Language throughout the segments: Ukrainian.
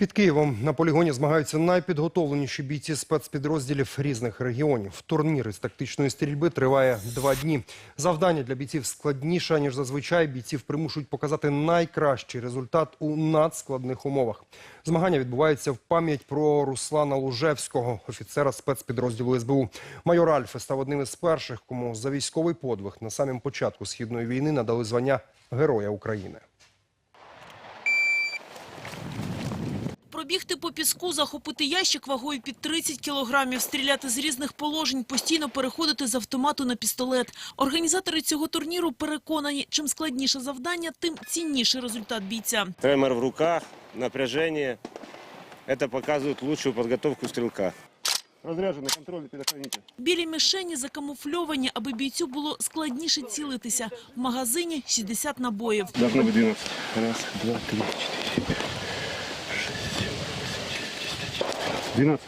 Під Києвом на полігоні змагаються найпідготовленіші бійці спецпідрозділів різних регіонів. Турнір із тактичної стрільби триває два дні. Завдання для бійців складніше, ніж зазвичай. Бійців примушують показати найкращий результат у надскладних умовах. Змагання відбуваються в пам'ять про Руслана Лужевського, офіцера спецпідрозділу СБУ. Майор Альфи став одним із перших, кому за військовий подвиг на самім початку східної війни надали звання Героя України. Пробігти по піску, захопити ящик вагою під 30 кілограмів, стріляти з різних положень, постійно переходити з автомату на пістолет. Організатори цього турніру переконані, чим складніше завдання, тим цінніший результат бійця. Тремор в руках, напряжение. Это показывает лучшую подготовку стрелка. Разряженный контрольный предохранитель. Білі мішені закамуфльовані, аби бійцю було складніше цілитися. В магазині 60 набоїв. Должно быть 12. Раз, два, три, четыре, 12.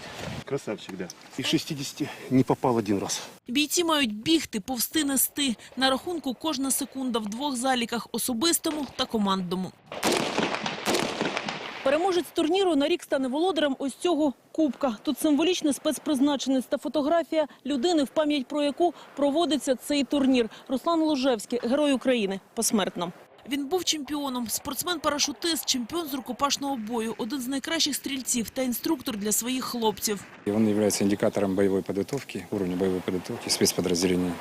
Красавчик, да. Из 60 не попал один раз. Бійці мають бігти, повсти, нести. На рахунку кожна секунда в двох заліках – особистому та командному. Переможець турніру на рік стане володарем ось цього кубка. Тут символічний спецпризначенець та фотографія людини, в пам'ять про яку проводиться цей турнір. Руслан Лужевський, герой України, посмертно. Він був чемпіоном, спортсмен-парашутист, чемпіон з рукопашного бою, один з найкращих стрільців та інструктор для своїх хлопців. И он является индикатором боевой подготовки, уровня боевой подготовки спецподразделений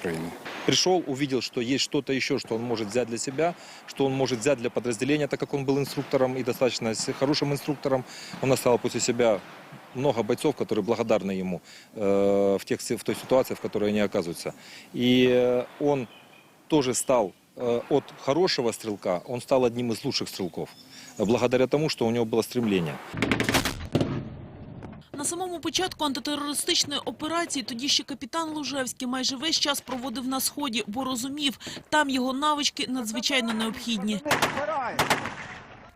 Украины. пришел, увидел, что есть что-то еще, что он может взять для себя, что он может взять для подразделения, так как он был инструктором и достаточно с- хорошим инструктором. Он оставил после себя много бойцов, которые благодарны ему э, в, тех, си- в той ситуации, в которой они оказываются. И э, он тоже стал э, от хорошего стрелка, он стал одним из лучших стрелков, э, благодаря тому, что у него было стремление. На самому початку антитерористичної операції тоді ще капітан Лужевський майже весь час проводив на сході, бо розумів, там його навички надзвичайно необхідні.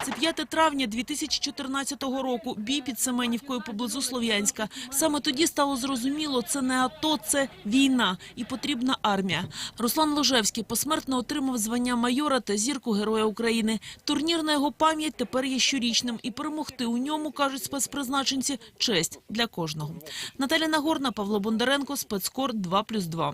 Це 5 травня 2014 року. Бій під Семенівкою поблизу Слов'янська. Саме тоді стало зрозуміло, це не АТО, це війна і потрібна армія. Руслан Ложевський посмертно отримав звання майора та зірку Героя України. Турнір на його пам'ять тепер є щорічним. І перемогти у ньому, кажуть спецпризначенці, честь для кожного. Наталя Нагорна, Павло Бондаренко, спецкор 2+,2.